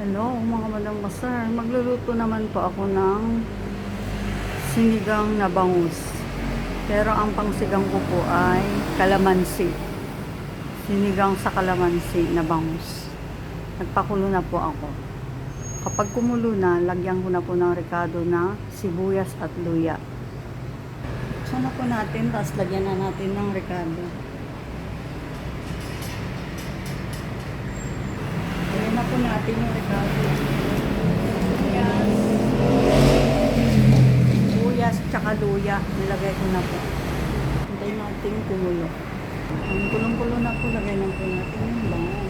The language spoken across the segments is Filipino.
Hello mga madang masar. Magluluto naman po ako ng sinigang na bangus. Pero ang pangsigang ko po ay kalamansi. Sinigang sa kalamansi na bangus. Nagpakulo na po ako. Kapag kumulo na, lagyan ko na po ng rekado na sibuyas at luya. Sana po natin, tapos lagyan na natin ng rekado. Natin yung rekado. Sibuyas. Sibuyas tsaka luya. Nilagay ko na po. Hintay natin kumulo. Ang kulong-kulo na po, lagay na po natin yung bangus.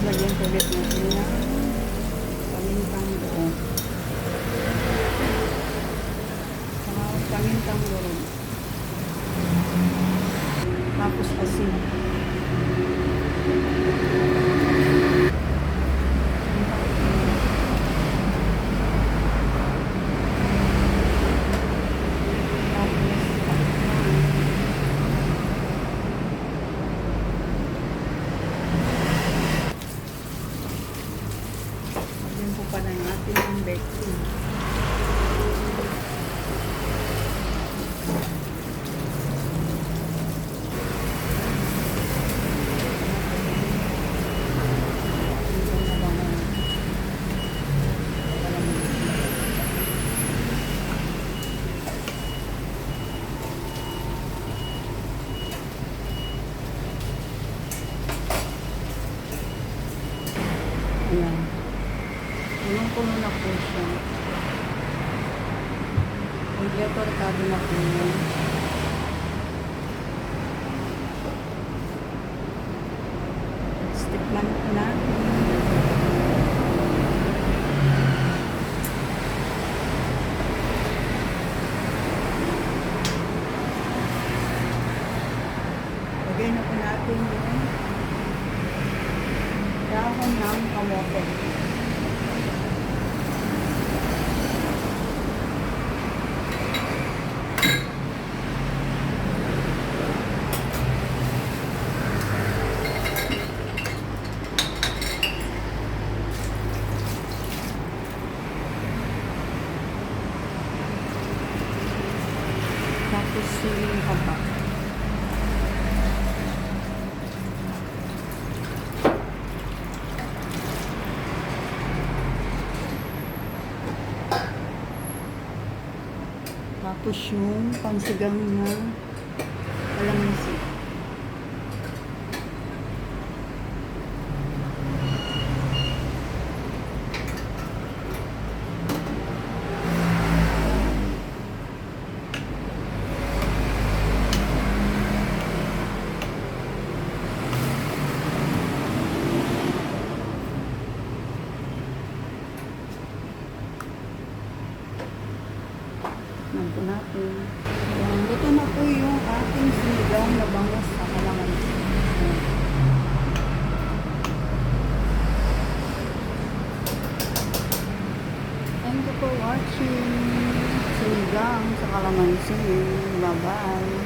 Tapos lagyan ko ulit natin na pamintang buo. Saka pamintang buo. Tapos asin. Lagyan po pala natin ang baking. Ayan. Punong-puno na po siya. Kompleto rekado na po yun. Stickman ko na. Lagay na po natin dahon ng kamote. Tapos yung kaba. Tapos yung pansigang na kalamansi. Tignan po natin. Ayan, luto na po yung ating sinigang na bangus sa kalamansi. Thank you for watching. Sinigang sa kalamansi. Bye-bye.